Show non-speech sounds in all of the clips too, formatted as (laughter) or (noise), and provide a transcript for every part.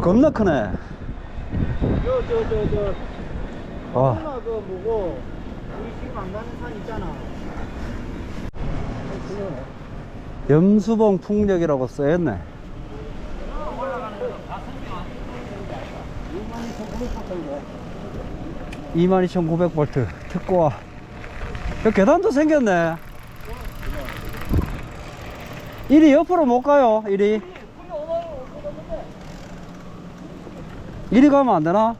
겁나 크네. 저저 저저 아, 누나 그 뭐고 우리 지금 안 가는 산 있잖아. 염수봉 풍력이라고 써있네. 22,900V 특고와 여기 계단도 생겼네 이리 옆으로 못 가요 이리 이리 가면 안 되나?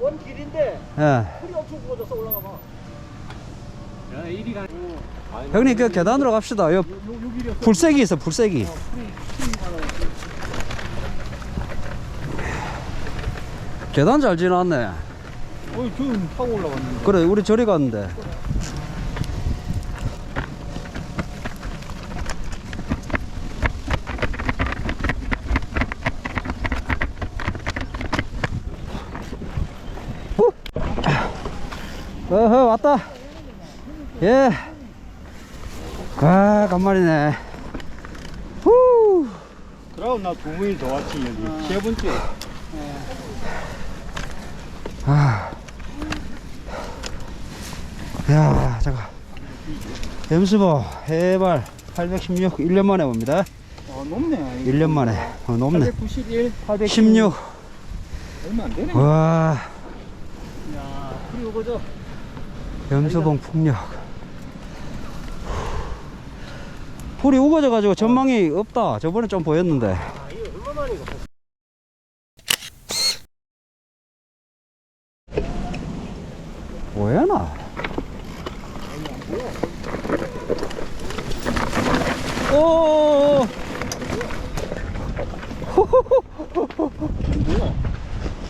원 길인데 예. 풀이 엄청 부어져서 올라가 봐. 야 이리 가. 형님 그 계단으로 갑시다 여 불색이 있어 불색이 계단 잘 지났네 어이 좀 타고 올라갔는데. 그래 우리 저리 갔는데 어허 왔다 예. 아 간만이네 후. 그럼 나두 번이 더 왔지 여기. 세 번째. 아. 야, 잠깐. 염수보 해발 816 1년 만에 옵니다. 아 높네. 1년 만에. 어, 높네. 891, 816. 16. 얼마 안 되네. 와, 야 풀이 오거져. 염수봉 풍력. 풀이 우거져 가지고 전망이 없다. 저번에 좀 보였는데. 아 이거 얼마만에 이거. 뭐야, 나? 오!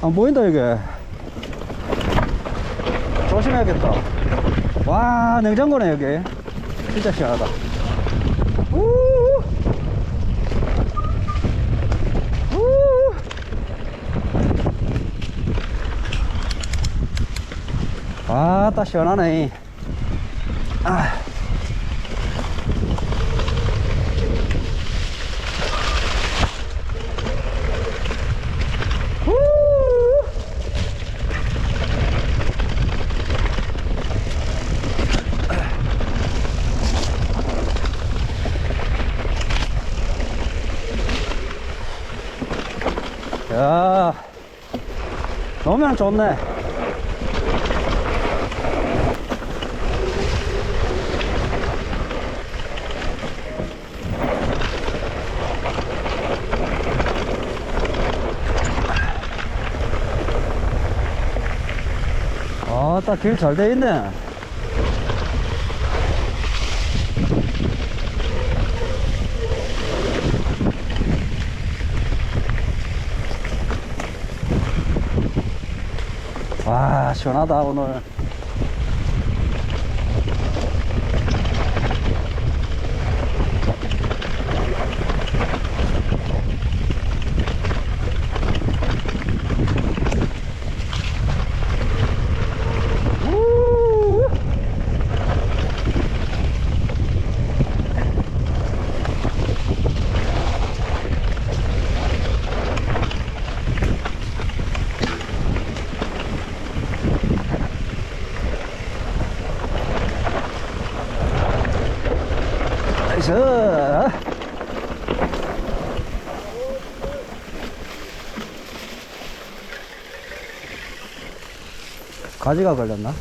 안 보인다, 이게. 조심해야겠다. 와, 냉장고네, 여기. 진짜 시원하다. 우! 우! 아따 시원하네 아. 야, 너면 좋네. 아따 길 잘 돼 있네 와시 가지가 걸렸나?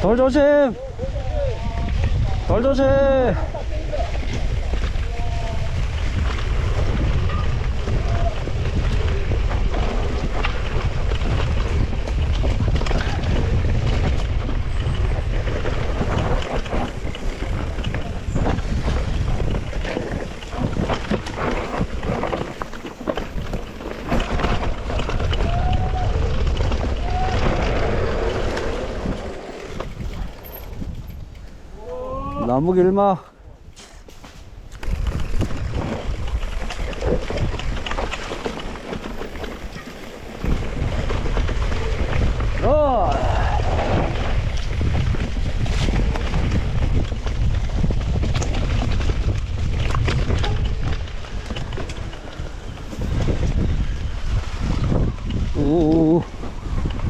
돌 조심 돌 조심 감옥 일마? 어.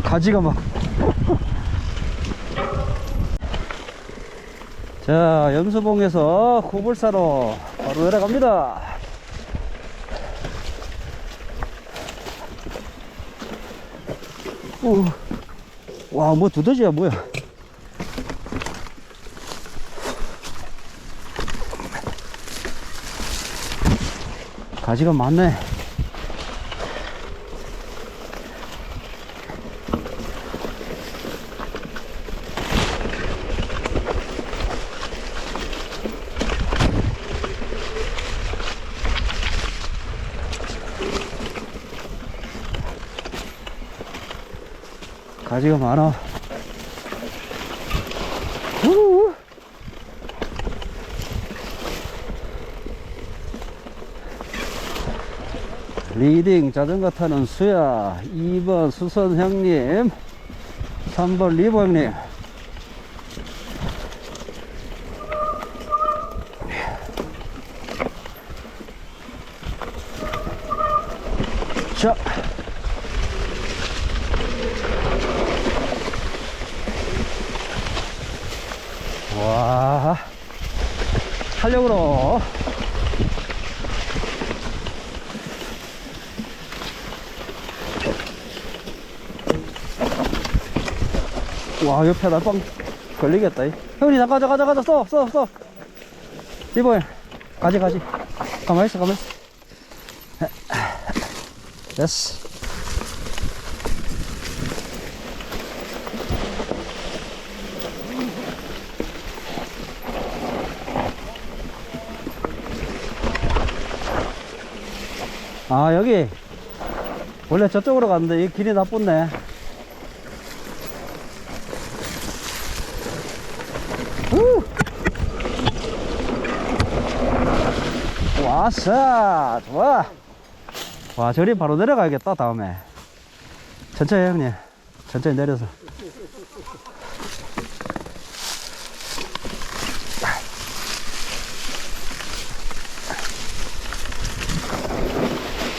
가지가 막. 자, 염수봉에서 구불사로 바로 내려갑니다. 오, 와, 뭐 두더지야, 뭐야. 가지가 많네. 가지가 많아. 우 리딩 자전거 타는 수야. 2번 수선 형님. 3번 리버 형님. 자 와, 탄력으로. 와, 옆에 날빵 걸리겠다. 이. 형님, 잠깐, 잠깐, 잠깐, 써, 써, 써. 이번 가지, 가지. 가만히 있어, 가만히 있어. 됐어. 아 여기. 원래 저쪽으로 갔는데 이 길이 나쁘네. 우! 왔어 좋아. 와 저리 바로 내려가야겠다 다음에. 천천히 해, 형님. 천천히 내려서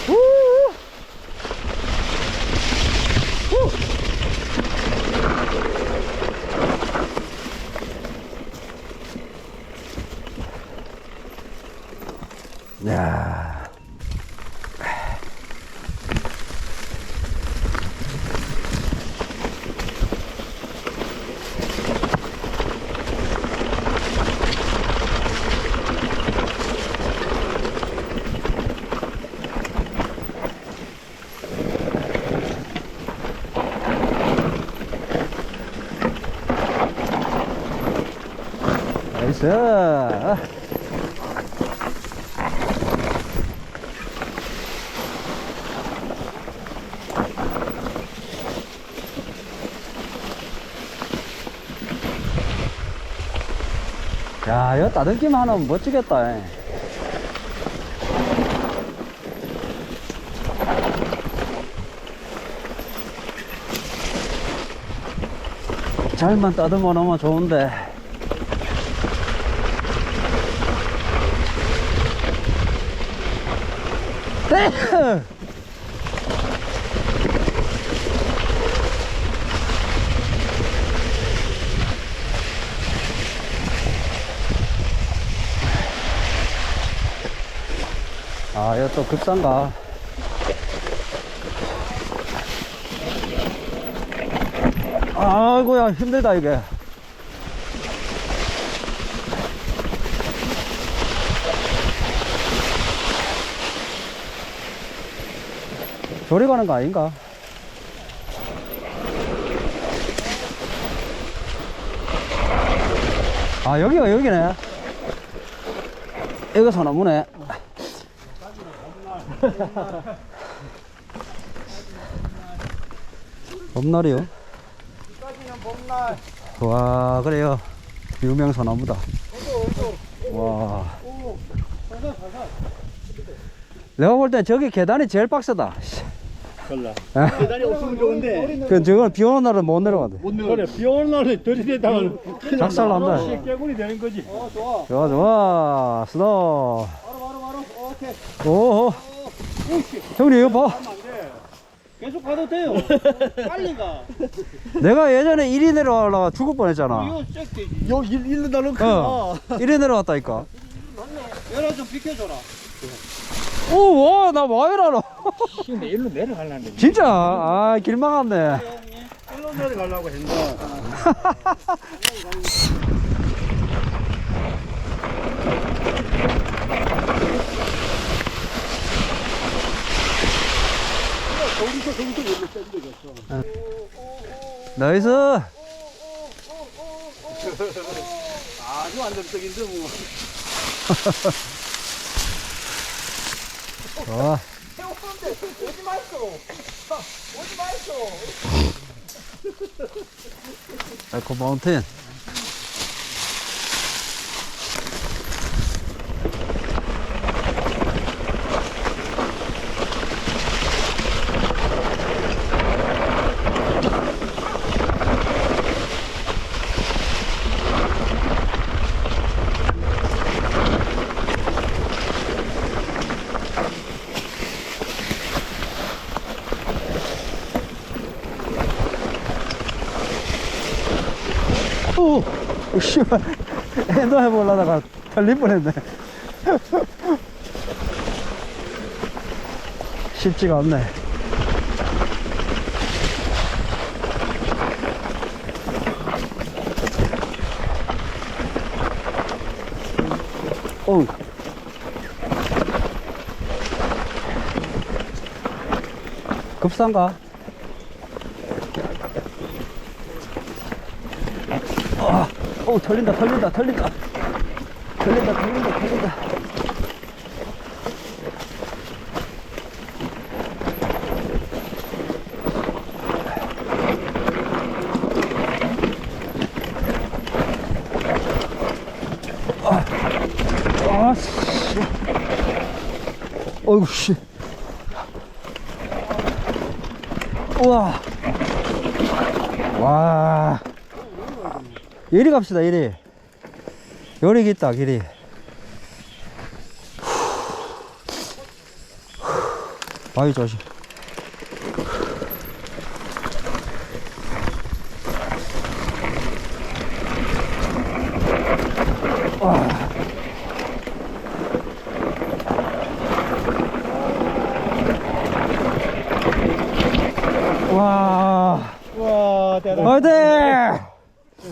우! 야. 나이스. 야, 이거 따듬기만 하면 멋지겠다. 예. 잘만 따듬어 놓으면 좋은데. 아, 이거 또 급산가. 아이고야, 힘들다, 이게. 저리 가는 거 아닌가? 아, 여기가 여기네. 여기가 소나무네. (laughs) 봄날이요? 와, 그래요. 유명 소나무다. 와. 내가 볼 때 저기 계단이 제일 빡세다. 씨. 걸라. 아, 계단이 없으면 좋은데. 그, 저건 비 오는 날은 못 내려가대. 못 내려. 그래, 비 오는 날에 들이대다가 작살 난다. 깨구리 되는 거지. 어, 좋아. 좋아, 좋아. 스톱. 바로, 바로, 바로. 오케이. 오, 형님, 이거 봐. 계속 가도 돼요. 빨리 가. 내가 예전에 1위 내려가려가 죽을 뻔했잖아. 이거 쫙 되지. 여 일, 일로 나는 어. 1위 내려갔다니까. 열어 좀 비켜줘라. 오, 와, 나 와이라노. 근데 일로 내려가려는데 진짜, 아, 길망 왔네. 일로 내려가려고 했는데 (laughs) 거기서 거기서 일로 땡겨졌어 나이스. 아주 안정적인데 뭐 와. 에코 마운틴. 오, 오, 씨발. 엔도 해보려다가 털릴 뻔했네. 쉽지가 않네. 오. 급산가? 아, 오, 털린다, 털린다, 털린다. 털린다, 털린다, 털린다. 아, 아, 씨. 어이구, 씨. 우와. 와. 이리 갑시다 이리 요리 있다 길이 바위 조심 와. 와 대단. 어디?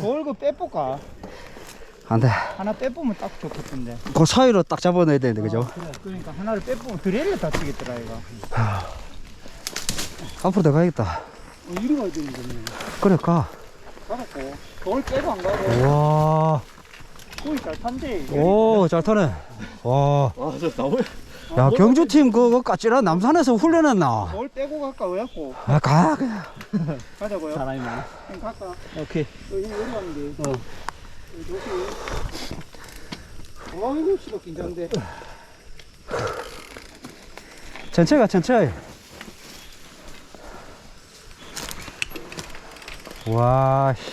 뭘그 빼볼까? 안 돼. 하나 빼보면 딱 좋겠던데. 그 사이로 딱 잡아내야 되는데, 그죠? 아, 그래. 그러니까 하나를 빼보면 드레일을 다치겠더라 이거. 앞으로 더 가야겠다. 어, 이리 가야 되는 거네. 그래, 가. 가갖고 거울 빼고 안 가고 와. 거기 잘 탄대. 오, 잘 타네. 와. 아 저 나무에 야, 경주팀 그거 까칠한 남산에서 훈련했나? 거울 빼고 갈까 왜 갖고 아, 가, 그냥. (laughs) 가자고요. 사람이 많아 그럼 갈까? 오케이 여기 여기 가면 돼. 어. 아이고 씨가 긴장돼. 천천히 가, 천천히. 와, 씨.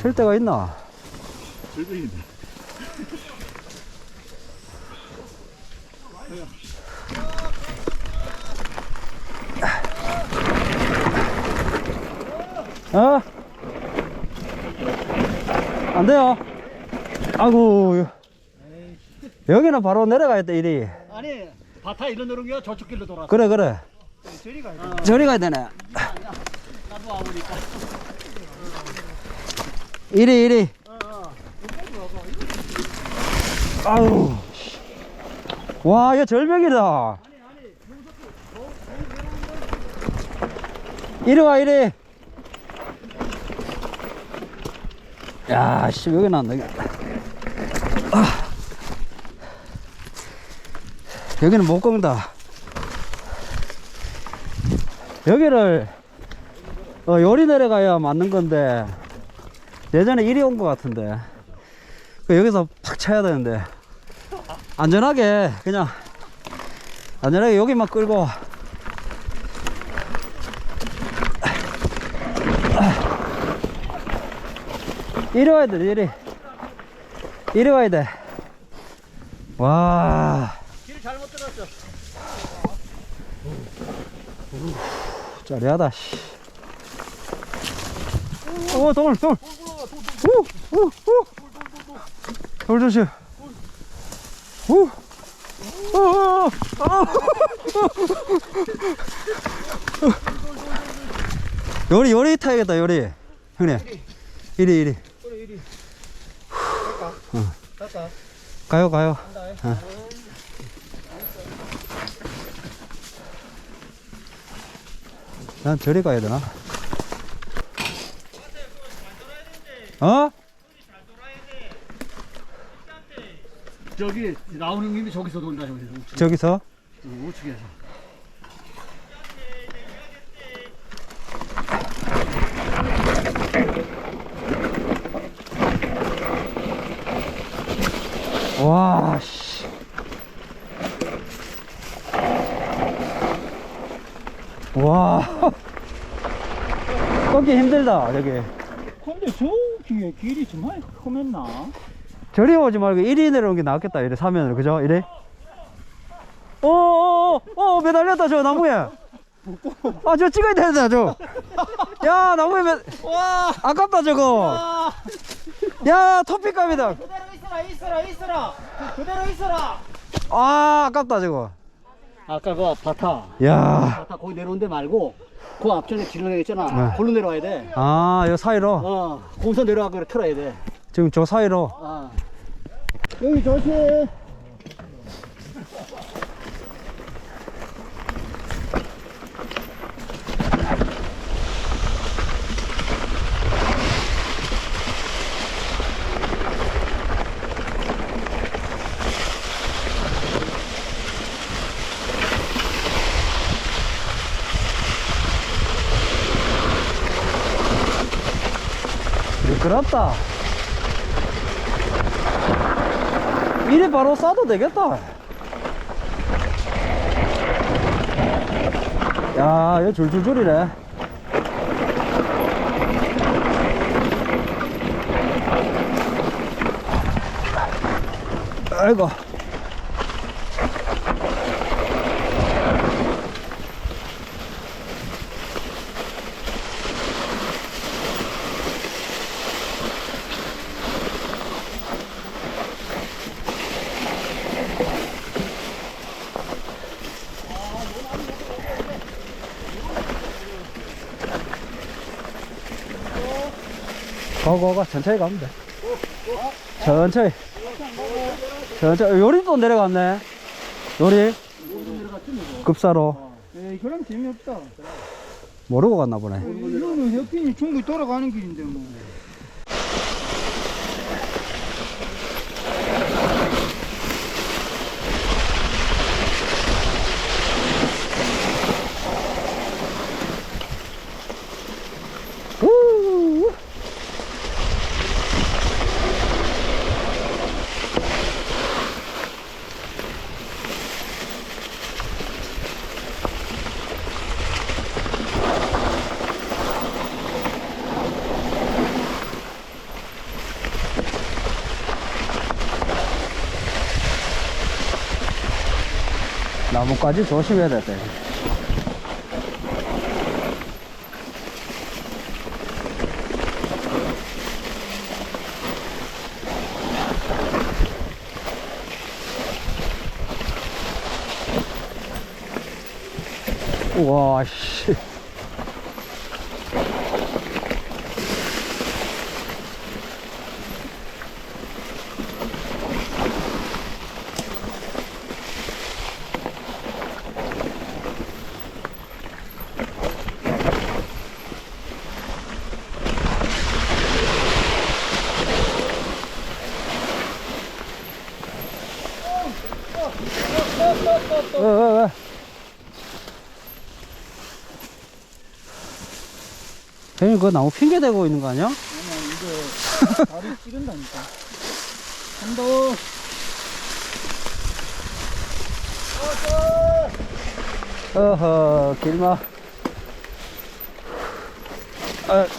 쉴 데가 있나? 있네 어? 안 돼요. 아이고. 여기는 바로 내려가야 돼, 이리. 아니 바타 누른 게 저쪽 길로 돌아. 그래, 그래. 저리 가야 돼. 저리 가야 되네. 나도 와보니까. 이리, 이리. 아유. 와, 이거 절벽이다. 이리 와, 이리. 야, 씨, 여기 나왔네. 여기. 아. 여기는 못 걷는다. 여기를, 어, 요리 내려가야 맞는 건데, 예전에 이리 온 것 같은데, 그 여기서 팍 쳐야 되는데, 안전하게, 그냥, 안전하게 여기만 끌고, 이리 와야 돼, 이리. 이리 와야 돼. 와. 길 잘못 들어. 짜리하다, 씨. 어, 돌, 돌. 우, 우, 우. 돌 조심. 우. 어, 어, 어. 요리, 요리 타야겠다, 요리. 형님. 이리, 이리. 가요, 가요. 어. 난 저리 가야 되나? 어? 저기 나오는 김에 저기서 돈다 저기서 우측, 저기서? 어, 우측에서. 와, 씨. 와. (laughs) 꺾기 힘들다, 저기. 근데 저기에 길이 좀 많이 험했나? 저리 오지 말고 이리 내려오는 게 낫겠다, 이래, 사면으로. 그죠? 이래? 어, 어, 어, 어, 매달렸다, 저 나무에. 아, 저 찍어야 되는데, 저. 야, 나무에 매, 와! 아깝다, 저거. 아! 야, 토픽감이다. 있어라, 있어라, 있어라! 그- 그대로 있어라! 아, 아깝다, 저거. 아까 그 바타 야. 바타 거기 내려온 데 말고 그 앞전에 길로 있잖아. 네. 걸로 내려와야 돼. 아, 요 사이로. 어, 거기서 내려와 그래 틀어야 돼. 지금 저 사이로. 아. 여기 조심! 미끄럽다. 이리 바로 싸도 되겠다. 야, 이거 줄줄줄이네. 아이고. 가 천천히 가면 돼. 천천히. 천천히. 요리 또 내려갔네. 요리. 급사로. 에이, 그럼 재미없다. 모르고 갔나 보네. 이거는 협빈이 중국 돌아가는 길인데, 뭐. 나뭇가지 조심해야 돼. 우와, 씨. 왜, 왜, 왜? 형님, 그거 나무 핑계 대고 있는 거 아니야? 아니야, 이거 다리 찌른다니까. 한 번. 어허, 길마. 아, 돼.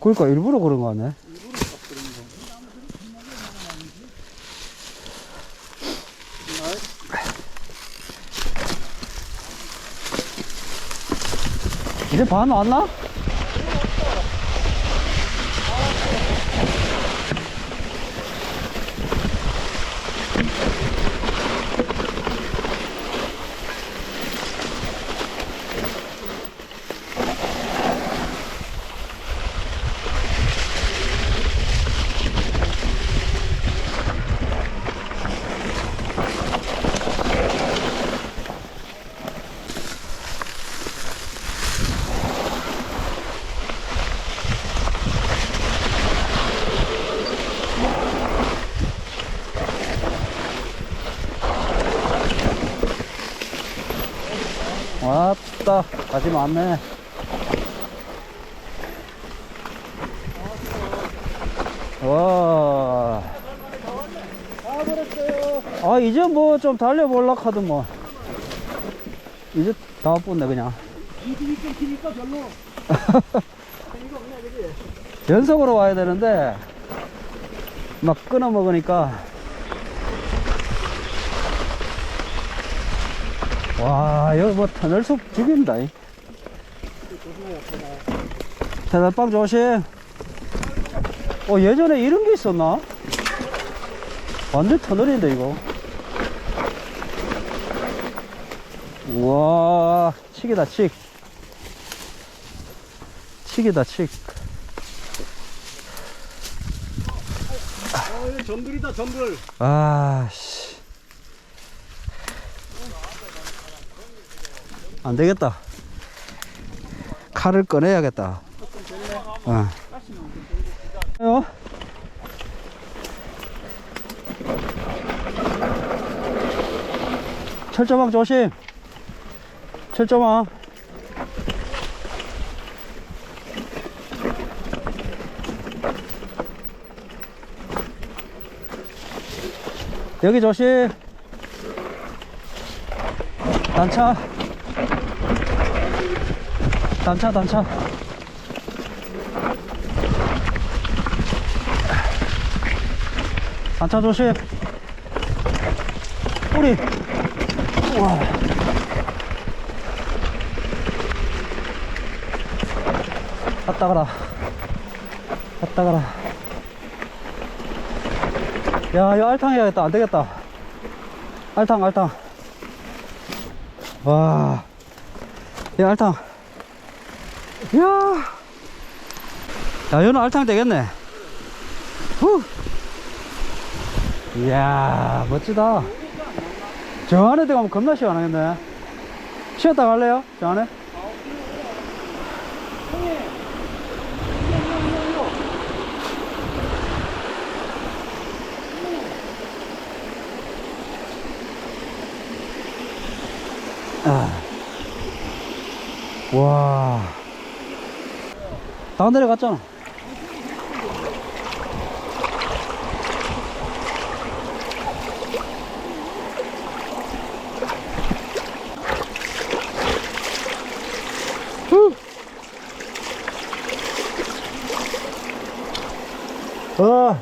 그러니까 일부러 그런 거 아니야? 이제 반 왔나? 가지 많네. 와. 아, 이제 뭐 좀 달려볼라 하든 뭐. 이제 다 왔네, 그냥. (laughs) 연속으로 와야 되는데, 막 끊어 먹으니까. 와, 여기 뭐 터널숲 죽인다. 이. 대단빵 조심. 어, 예전에 이런 게 있었나? 완전 터널인데, 이거. 우와, 칙이다, 칙. 칙이다, 칙. 어, 전들이다 전들. 아, 씨. 안 되겠다. 칼을 꺼내야겠다. 어. 어? 철조망 조심. 철조망. 여기 조심. 단차. 단차, 단차. 단차 조심. 뿌리. 우와. 갔다 가라. 갔다 가라. 야, 이거 알탕 해야겠다. 안 되겠다. 알탕, 알탕. 와. 이 알탕. 이야. 야, 이거는 알탕 되겠네. 후. 이야, 멋지다. 저 안에 들어가면 겁나 시원하겠네. 쉬었다 갈래요? 저 안에? 아. 와. 다 내려갔잖아. 후. 아,